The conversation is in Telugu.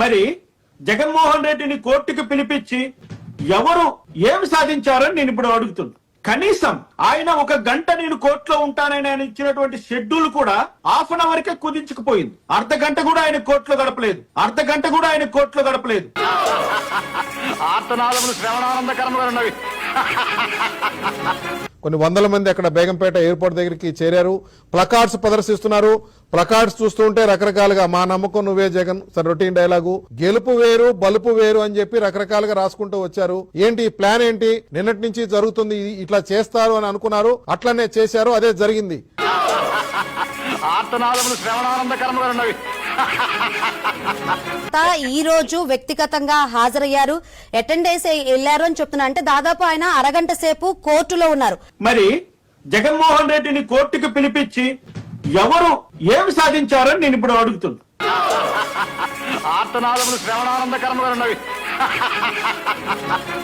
మరి జగన్మోహన్ రెడ్డిని కోర్టుకు పిలిపించి ఎవరు ఏమి సాధించారని నేను ఇప్పుడు అడుగుతున్నా. కనీసం ఆయన ఒక గంట నేను కోర్టులో ఉంటానని ఆయన ఇచ్చినటువంటి షెడ్యూల్ కూడా హాఫ్ అన్ అవర్ కే కుదించుకుపోయింది. అర్ధ గంట కూడా ఆయన కోర్టులో గడపలేదు. అర్ధ గంట కూడా ఆయన కోర్టులో గడపలేదు. ఆర్తనాదములు శ్రవణానందకరముగా ఉన్నవి. కొన్ని వందల మంది అక్కడ బేగంపేట ఎయిర్పోర్ట్ దగ్గరికి చేరారు. ప్లకార్డ్స్ ప్రదర్శిస్తున్నారు. ప్లకార్డ్స్ చూస్తుంటే రకరకాలుగా మా నమ్మకం నువ్వే జగన్ సార్ రొటీన్ డైలాగు. గెలుపు వేరు బలుపు వేరు అని చెప్పి రకరకాలుగా రాసుకుంటూ వచ్చారు. ఏంటి ప్లాన్ ఏంటి? నిన్నటి నుంచి జరుగుతుంది ఇట్లా చేస్తారు అని అనుకున్నారు. అట్లనే చేశారు అదే జరిగింది. ఆర్తనాదములు శ్రవణానందకరముగా ఉన్నవి తా ఈ రోజు వ్యక్తిగతంగా హాజరయ్యారు. అటెండెన్స్ వెళ్ళారు అని చెప్తున్నా. అంటే దాదాపు ఆయన అరగంట సేపు కోర్టులో ఉన్నారు. మరి జగన్మోహన్ రెడ్డిని కోర్టుకు పిలిపించి ఎవరు ఏమి సాధించారని నేను ఇప్పుడు అడుగుతున్నా. ఆర్తనాదములు శ్రవణానందకరముగా ఉన్నవి